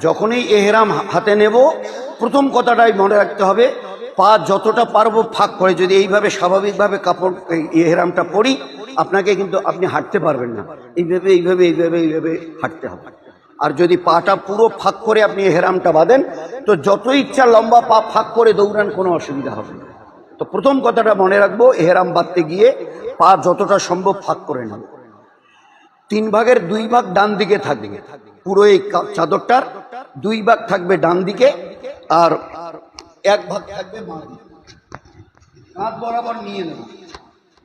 যখনই এহরাম হাতে নেব, প্রথম কথাটাই মনে রাখতে হবে, পা যতটা পারব ফাঁক করে, যদি এইভাবে স্বাভাবিকভাবে কাপড় এহরামটা পরি, আপনাকে কিন্তু আপনি হাঁটতে পারবেন না। এইভাবে এইভাবে এইভাবে এইভাবে হাঁটতে হবে। আর যদি পাটা পুরো ফাঁক করে আপনি এহরামটা বাঁধেন, তো যত ইচ্ছা লম্বা পা ফাঁক করে দৌড়ান, কোনো অসুবিধা হবে না। তো প্রথম কথাটা মনে রাখব, এহরাম বাঁধতে গিয়ে পা যতটা সম্ভব ফাঁক করে নেব তিন ভাগের দুই ভাগ ডান দিকে থাকবে। পুরো এই চাদরটার দুই ভাগ থাকবে ডান দিকে আর এক ভাগ থাকবে বাঁ দিকে। বরাবর নিয়ে নেব।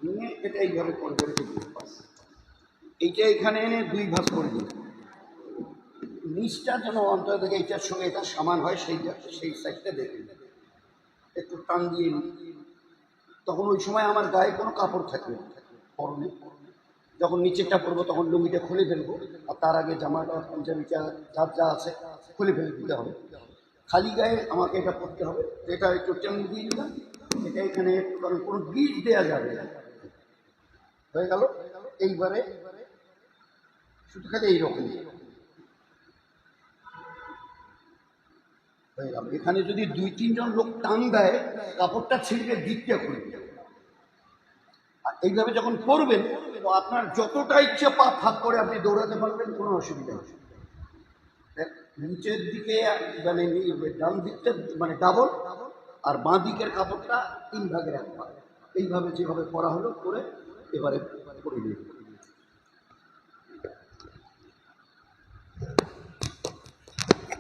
নিয়ে এটা এইভাবে এইটা এখানে এনে দুই ভাগ করে দেবো। নিচটা যেন অন্তর থেকে এইটার সঙ্গে এটা সমান হয় সেই সেই সাইডটা দেখে। একটু টান দিয়ে তখন ওই সময় আমার গায়ে কোনো কাপড় থাকবে না, পরনে। যখন নিচেরটা পরবো তখন লুঙ্গিটা খুলে ফেলব, আর তার আগে জামাটা পাঞ্জাবিটা যার যা আছে, খুলে ফেলে দিতে হবে। খালি গায়ে আমাকে এটা পরতে হবে, এটা একটু টেন দিয়ে নিলাম, এটা এখানে কারণ কোনো গিট দেওয়া যাবে। হয়ে গেল? এইবারে শুধু খালি এইরকম। হয়ে গেল। এখানে যদি দুই, তিনজন লোক টান দেয়, কাপড়টা ছিঁড়বে দিকটা করে আর এইভাবে যখন করবেন আপনার যতটা ইচ্ছে পা ফাঁক করে আপনি দৌড়াতে পারবেন, কোনো অসুবিধা নেই। নিচের দিকে মানে ডান দিকটা মানে ডাবল, আর বাঁ দিকের কাপড়টা তিন ভাগের এক ভাগ। এইভাবে যেভাবে করা হলো, করে এবারে করে দেবো।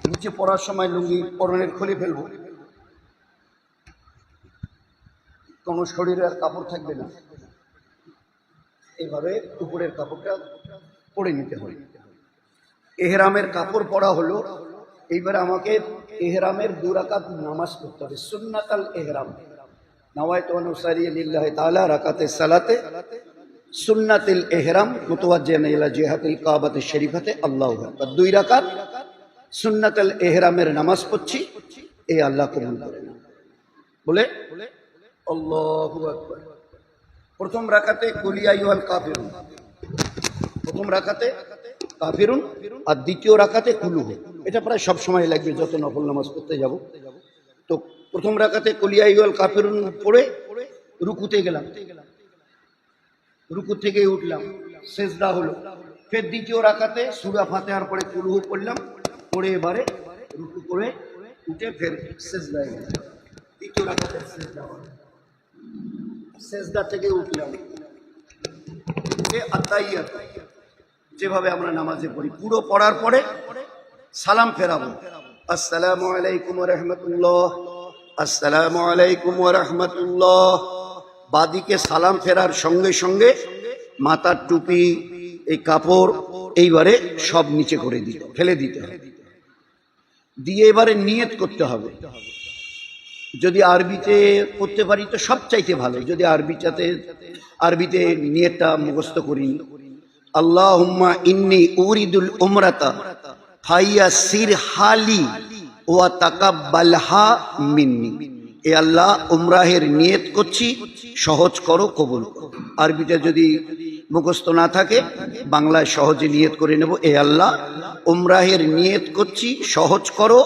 নিচে পড়ার সময় লুঙ্গি পরনের খুলে ফেলব। কোনো শরীরে আর কাপড় থাকবে না। এইভাবে উপরের কাপড়টা পরে নিতে হবে এহরামের কাপড় পরা হলো। এইবার আমাকে এহরামের দুরাকাত নামাজ পড়তে হবে। সুন্নাতাল এহরাম। নওয়ায় তো তাআলা রাকাতে সালাতে। সুন্নাতিল এহরাম কাবাতে শরীফাতে আল্লাহু আকবার। দুই রাকাত সুন্নাতাল এহরামের নামাজ পড়ছি। এই আল্লাহ কবুল করে বলে, আল্লাহু আকবার। প্রথম রাকাতে কুলিয়াইওয়াল কাফিরুন। প্রথম রাকাতে কাফিরুন আর দ্বিতীয় রাকাতে কুলুহু এটা প্রায় সব সময় লাগবে যত নফল নামাজ পড়তে যাব। তো প্রথম রাকাতে কুলিয়াইওয়াল কাফিরুন পড়ে রুকুতে গেলাম। রুকু থেকে উঠলাম, সেজদা হলো। ফের দ্বিতীয় রাকাতে সুরা ফাতেহার পরে কুলুহু পড়লাম, পড়ে এবারে রুকু করে উঠে ফের সেজদায় গেলাম। দ্বিতীয় রাকাতে সেজদা হলো। সেজদা থেকে উঠলাম। এ আত্মাইয়াত, যেভাবে আমরা নামাজে পড়ি। পুরো পড়ার পরে সালাম ফেরাবো। আসসালামু আলাইকুম রহমতুল্লাহ। আসসালামু আলাইকুম রহমতুল্লাহ। বাদিকে সালাম ফেরার সঙ্গে সঙ্গে মাথার টুপি, এই কাপড় এইবারে সব নিচে করে দিতে ফেলে দিতে হবে। দিয়ে এবারে নিয়ত করতে হবে। যদি আরবিতে করতে পারি তো সব চাইতে ভালো। যদি আরবিটাতে, আরবিতে নিয়েটা মুখস্থ করি। আল্লাহ ইন্নি উরিদুল উমরাতা ফাইয়া সির হালি ওয়া তাকাব্বালহা মিন্নি। এ আল্লাহ, উমরাহের নিয়ত করছি, সহজ করো, কবুল করো। আরবিটা যদি মুখস্থ না থাকে, বাংলায় সহজে নিয়ত করে নেব। এ আল্লাহ, উমরাহের নিয়ত করছি, সহজ করো,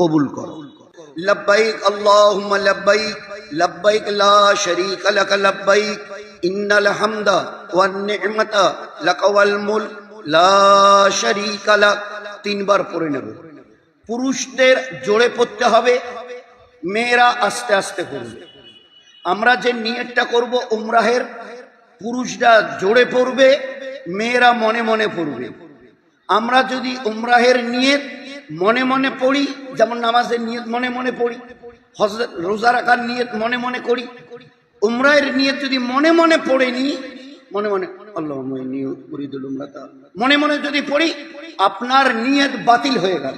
কবুল করো। لبيك اللهم لبيك لبيك لا شريك لك لبيك إن الحمد والنعمة لك والملك لا شريك لك তিনবার পড়ে নেব পুরুষদের জোরে পড়তে হবে মেয়েরা আস্তে আস্তে করবে আমরা যে নিয়তটা করব উমরাহের পুরুষরা জোরে পড়বে মেয়েরা মনে মনে পড়বে আমরা যদি উমরাহের নিয়ত মনে মনে পড়ি, যেমন নামাজের নিয়ত মনে মনে পড়ি হজরত রোজা রাখার নিয়ত মনে মনে করি উমরাহের নিয়ত যদি মনে মনে পড়ে নি, মনে মনে আল্লাহ মনে মনে যদি পড়ি, আপনার নিয়ত বাতিল হয়ে গেল।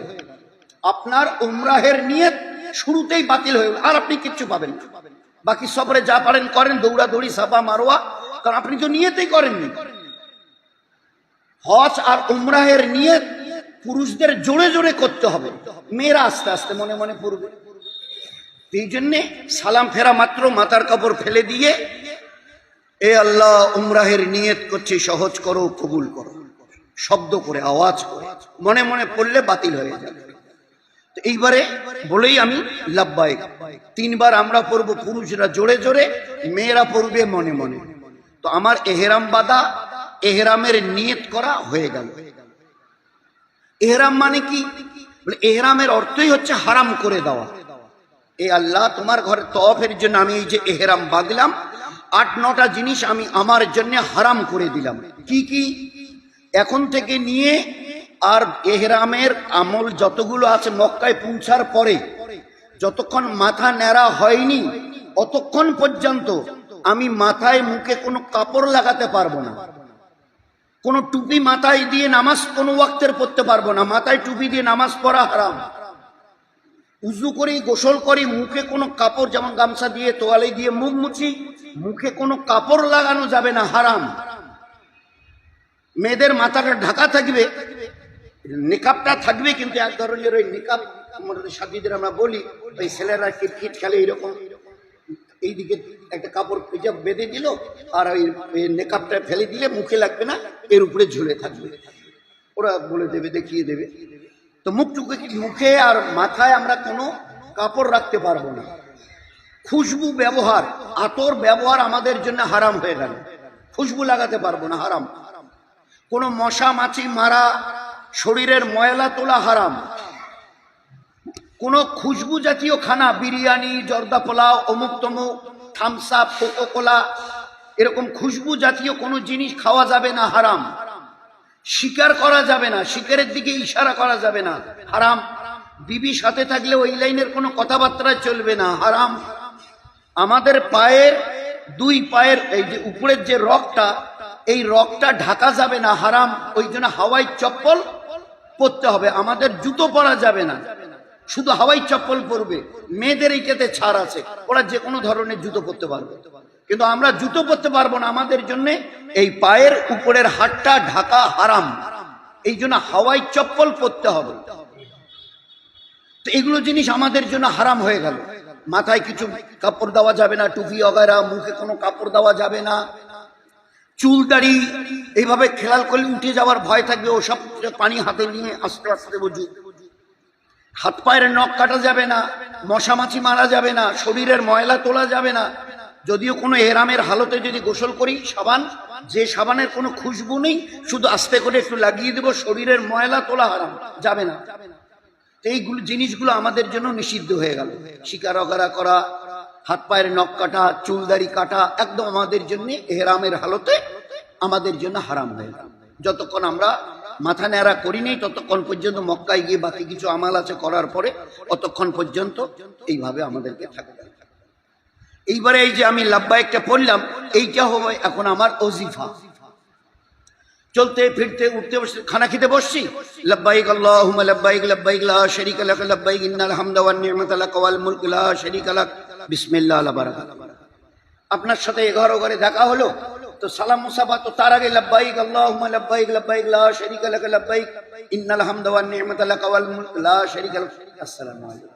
আপনার উমরাহের নিয়ত শুরুতেই বাতিল হয়ে গেল, আর আপনি কিচ্ছু পাবেন বাকি সবরে যা পারেন করেন, দৌড়াদৌড়ি, সাফা, মারোয়া, কারণ আপনি তো নিয়তেই করেননি। হজ আর উমরাহের নিয়ত পুরুষদের জোরে জোরে করতে হবে। মেয়েরা আস্তে আস্তে মনে মনে পড়বে। এই জন্যে সালাম ফেরা মাত্র মাথার কাপড় ফেলে দিয়ে, এ আল্লাহ, উমরাহের নিয়ত করছি, সহজ করো, কবুল করো। শব্দ করে, আওয়াজ করে, মনে মনে পড়লে বাতিল হয়ে যাবে। এইবারে বলেই আমি লাভবাহিক তিনবার আমরা পড়ব পুরুষরা জোরে জোরে, মেয়েরা পড়বে মনে মনে। তো আমার এহেরাম বাদা এহেরামের নিয়ত করা হয়ে গেল। এহরাম মানে কি? এহরামের অর্থই হচ্ছে হারাম করে দেওয়া। এ আল্লাহ, তোমার ঘরে তফের জন্য আমি এই যে এহরাম বাঁধলাম, আট, নটা জিনিস আমি আমার জন্য হারাম করে দিলাম। কি কি? এখন থেকে নিয়ে আর এহরামের আমল যতগুলো আছে মক্কায় পৌঁছার পরে, যতক্ষণ মাথা ন্যাড়া হয়নি, অতক্ষণ পর্যন্ত আমি মাথায় মুখে কোনো কাপড় লাগাতে পারব না। কোন টুপি মাথায় দিয়ে নামাজ কোন ওয়াক্তের পড়তে পারব না। মাথায় টুপি দিয়ে নামাজ পড়া হারাম। উজু করি, গোসল করি, মুখে কোনো কাপড় যেমন গামছা দিয়ে, তোয়ালে দিয়ে মুখ মুছি, মুখে কোনো কাপড় লাগানো যাবে না, হারাম। মেয়েদের মাথাটা ঢাকা থাকবে নিকাবটা থাকবে, কিন্তু এক ধরনের ওই নিকাব আমাদের সাথীদের আমরা বলি, ওই ছেলেরা ক্রিকেট খেলে এরকম এইদিকে একটা কাপড় পেঁচা বেঁধে দিল, আর ওই ওই ফেলে দিলে মুখে লাগবে না, এর উপরে ঝুলে থাকবে। ওরা বলে দেবে, দেখিয়ে দেবে। তো মুখটুকু মুখে আর মাথায় আমরা কোনো কাপড় রাখতে পারব না। খুশবু ব্যবহার, আতর ব্যবহার আমাদের জন্য হারাম হয়ে গেল। খুশবু লাগাতে পারব না, হারাম। কোনো মশা মাছি মারা, শরীরের ময়লা তোলা হারাম। কোন খুশবু জাতীয় খানা, বিরিয়ানি, জর্দা পোলাও, অমুক তমুক থামসা কোকো কোলা এরকম খুশবু জাতীয় কোনো জিনিস খাওয়া যাবে না, হারাম। শিকার করা যাবে না, শিকারের দিকে ইশারা করা যাবে না, হারাম। বিবি সাথে থাকলে ওই লাইনের কোনো কথাবার্তা চলবে না, হারাম। আমাদের পায়ের, দুই পায়ের এই যে উপরের যে রকটা এই রকটা ঢাকা যাবে না, হারাম। ওই জন্য হাওয়াই চপ্পল পরতে হবে, আমাদের জুতো পরা যাবে না। শুধু হাওয়াই চপ্পল পরবে, মেয়েদের এইটাতে ছাড় আছে, ওরা যে কোনো ধরনের জুতো পরতে পারবে। কিন্তু আমরা জুতো পরতে পারব না আমাদের জন্য, এই পায়ের উপরের হাটটা ঢাকা হারাম। এই জন্য হাওয়াই চপ্পল পরতে হবে। তো এগুলো জিনিস আমাদের জন্য হারাম হয়ে গেল। মাথায় কিছু কাপড় দেওয়া যাবে না, টুপি অগারা, মুখে কোনো কাপড় দেওয়া যাবে না। চুল দাড়ি এইভাবে খেয়াল করলে উঠে যাওয়ার ভয় থাকবে, ওসব পানি হাতে নিয়ে আস্তে আস্তে বুঝু হাত পায়ের নখ কাটা যাবে না, মশা মাছি মারা যাবে না, শরীরের ময়লা তোলা যাবে না। যদিও কোনো এরামের হালতে যদি গোসল করি, সাবান, যে সাবানের কোনো খুশবু নেই, শুধু আস্তে করে একটু লাগিয়ে দেব, শরীরের ময়লা তোলা হারাম, যাবে না। এইগুলো জিনিসগুলো আমাদের জন্য নিষিদ্ধ হয়ে গেল। শিকার অগারা করা, হাত পায়ের নখ কাটা চুলদারি কাটা, একদম আমাদের জন্য এহরামের হালতে আমাদের জন্য হারাম হয়ে যতক্ষণ আমরা মাথা ন্যাড়া করিনি ততক্ষণ পর্যন্ত মক্কায় গিয়ে বাকি কিছু আমাল আছে করার পরে অতক্ষণ পর্যন্ত এইভাবে আমাদেরকে থাকতে। এইবারে এই যে আমি লাব্বা একটা পড়লাম, এইটা হবে এখন আমার অজিফা চলতে, ফিরতে, উঠতে বসতে, খানা খেতে বসছি? লব্বাইক আল্লাহুম্মা, লব্বাইক লব্বাইক, লা শারীকা লাক, লব্বাইক, ইন্নাল হামদা ওয়ান নি'মাতা লাক ওয়াল মুলক, লা শারীকা লাক। বিসমিল্লাহ আলা বারাকাত আপনার সাথে এগারো ঘরে দেখা হলো? তো সালাম মুসাফা তো তার আগে লব্বাইক, আল্লাহুম্মা লব্বাইক লব্বাইক, লা শারীকা লাক, লব্বাইক। ইন্নাল হামদা ওয়ান নি'মাতা লাক ওয়াল মুলক, লা শারীকা লাক। আসসালামু আলাইকুম।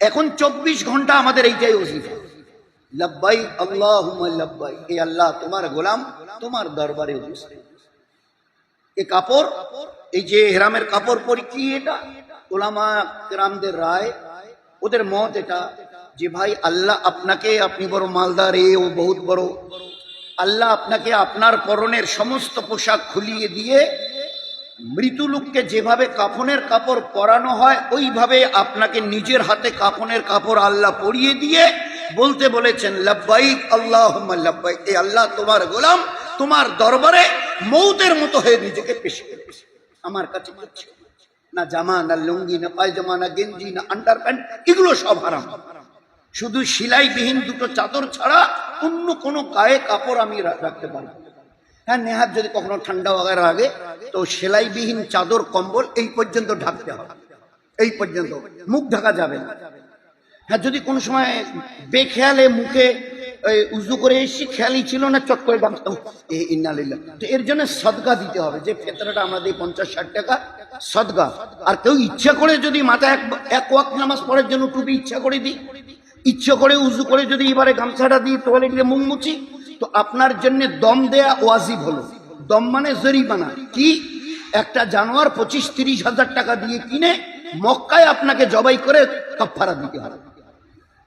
এখন চব্বিশ ঘণ্টা আমাদের এইটাই ওজিফা। লব্বাই আল্লাহ লব্বাই এ আল্লাহ, তোমার গোলাম, তোমার দরবারে উপস্থিত এ কাপড়, এই যে হেরামের কাপড় পরি, কি এটা? ওলামা কেরামদের রায়, ওদের মত এটা যে ভাই, আল্লাহ আপনাকে, আপনি বড় মালদার এ ও বহুত বড় আল্লাহ আপনাকে আপনার পরনের সমস্ত পোশাক খুলিয়ে দিয়ে মৃত্যু লোককে যেভাবে কাফনের কাপড় পরানো হয়, ওইভাবে আপনাকে নিজের হাতে কাফনের কাপড় আল্লাহ পরিয়ে দিয়ে বলতে বলেছেন, লব্বাইক আল্লাহ লব্বাইক। এই আল্লাহ তোমার গোলাম, তোমার দরবারে মৌতের মতো হয়ে নিজেকে পেশ করেছে আমার কাছে না জামা, না লুঙ্গি, না পায়জামা, না গেঞ্জি, না আন্ডার প্যান্ট এগুলো সব হারাম। শুধু সিলাইবিহীন দুটো চাদর ছাড়া অন্য কোনো গায়ে কাপড় আমি রাখতে পারব না। হ্যাঁ নেহাত যদি কখনো ঠান্ডা লাগার আগে, তো সেলাইবিহীন চাদর, কম্বল, এই পর্যন্ত ঢাকতে হবে। এই পর্যন্ত। মুখ ঢাকা যাবে না। হ্যাঁ যদি কোনো সময় বেখেয়ালে মুখে উজু করে এসেছি খেয়ালই ছিল না, চট করে এ ইন্নালিল্লাহ তো এর জন্য সদগা দিতে হবে। যে ফেতরাটা আমরা দিই পঞ্চাশ ষাট টাকা, সদগা। আর কেউ ইচ্ছা করে যদি মাথায় এক এক ওয়াক নামাজ পড়ার জন্য টুপি ইচ্ছা করে দিই ইচ্ছে করে উজু করে যদি এবারে গামছাটা দিই তোয়ালে দিয়ে মুখ তো আপনার জন্য দম দেয়া ওয়াজিব হলো। দম মানে জরিমানা। কি? একটা জানোয়ার পঁচিশ তিরিশ হাজার টাকা দিয়ে কিনে মক্কায় আপনাকে জবাই করে কাফারা দিতে হবে।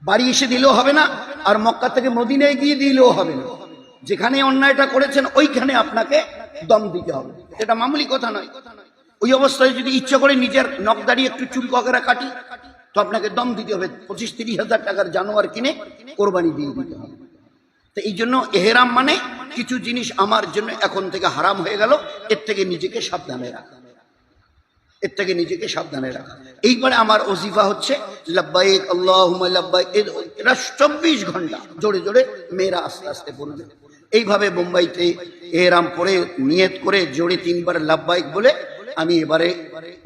বাড়ি এসে দিলেও হবে না, আর মক্কা থেকে মদিনায় গিয়ে দিলেও হবে না। যেখানে অন্যায়টা করেছেন, ওইখানে আপনাকে দম দিতে হবে। এটা মামুলি কথা নয়। ওই অবস্থায় যদি ইচ্ছে করে নিজের নকদারি একটু চুল কগেরা কাটি তো আপনাকে দম দিতে হবে, পঁচিশ তিরিশ হাজার টাকার জানোয়ার কিনে কোরবানি দিয়ে দিতে হবে। তো এই জন্য এহেরাম মানে কিছু জিনিস আমার জন্য এখন থেকে হারাম হয়ে গেল, এর থেকে নিজেকে সাবধানে রাখা। এর থেকে নিজেকে সাবধানে রাখা। এইবারে আমার অজিফা হচ্ছে আল্লাহ চব্বিশ ঘণ্টা জোরে জোরে মেয়েরা আস্তে আস্তে বলবে। এইভাবে মুম্বাইতে এহরাম করে, নিয়ত করে জোরে তিনবার লাব্বাইক বলে আমি এবারে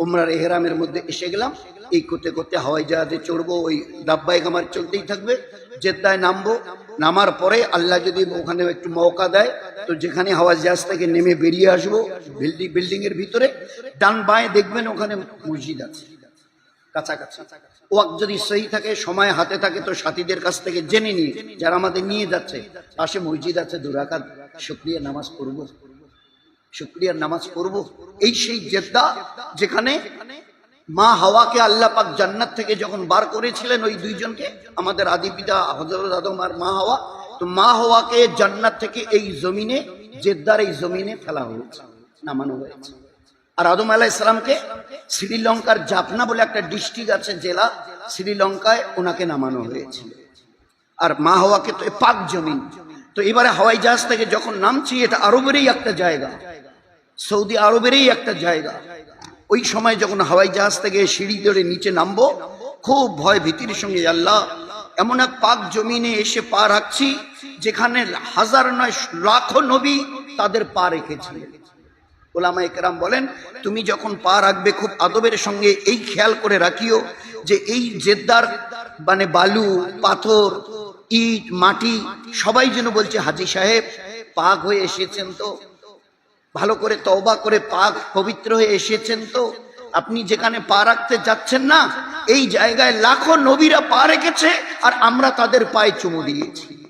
উমরার এহরামের মধ্যে এসে গেলাম। এই করতে করতে হাওয়াই জাহাজে চড়বো, ওই লাব্বাইক আমার চলতেই থাকবে। জেদ্দায় নামবো, নামার পরে আল্লাহ যদি ওখানে একটু মৌকা দেয়, তো যেখানে হাওয়াজ জাহাজ থেকে নেমে বেরিয়ে আসব, বিল্ডিং বিল্ডিং এর ভিতরে। ডান বাঁয়ে দেখবেন ওখানে মসজিদ আছে, কাছাকাছি। ওয়াক যদি সহি থাকে, সময় হাতে থাকে, তো সাথীদের কাছ থেকে জেনে নিয়ে যারা আমাদের নিয়ে যাচ্ছে। পাশে মসজিদ আছে, দুরাকাত, শুক্রিয়া নামাজ পড়ব। শুক্রিয়ার নামাজ পড়ব। এই সেই জেদ্দা যেখানে মা হাওয়াকে আল্লাহ পাক জান্নাত থেকে যখন বার করেছিলেন ওই দুইজনকে, আমাদের আদি পিতা হজরত আদম আর মা হাওয়া, তো মা হাওয়াকে জান্নাত থেকে এই জমিনে, জেদ্দার এই জমিনে ফেলা হয়েছে, নামানো হয়েছে। আর আদম আলাহ ইসলামকে শ্রীলঙ্কার জাপনা বলে একটা ডিস্ট্রিক্ট আছে, জেলা শ্রীলঙ্কায় ওনাকে নামানো হয়েছিল আর মা হওয়াকে তো পাক জমিন। তো এবারে হাওয়াই জাহাজ থেকে যখন নামছি, এটা আরবেরই একটা জায়গা। সৌদি আরবেরই একটা জায়গা। ওই সময় যখন হাওয়াই জাহাজ থেকে সিঁড়ি ধরে নিচে নামবো, খুব ভয় ভীতির সঙ্গে আল্লাহ, এমন এক পাক জমিনে এসে পা রাখছি, যেখানে হাজার নয়, লাখো নবী তাদের পা রেখেছিলেন ওলামা একরাম বলেন, তুমি যখন পা রাখবে, খুব আদবের সঙ্গে এই খেয়াল করে রাখিও যে এই জেদ্দার মানে বালু, পাথর, ইট, মাটি, সবাই যেন বলছে, হাজি সাহেব, পাক হয়ে এসেছেন তো ভালো করে তওবা করে পাক পবিত্র হয়ে এসেছেন তো? আপনি যেখানে পা রাখতে যাচ্ছেন না, এই জায়গায় লাখো নবীরা পা রেখেছে আর আমরা তাদের পায়ে চুমু দিয়েছি।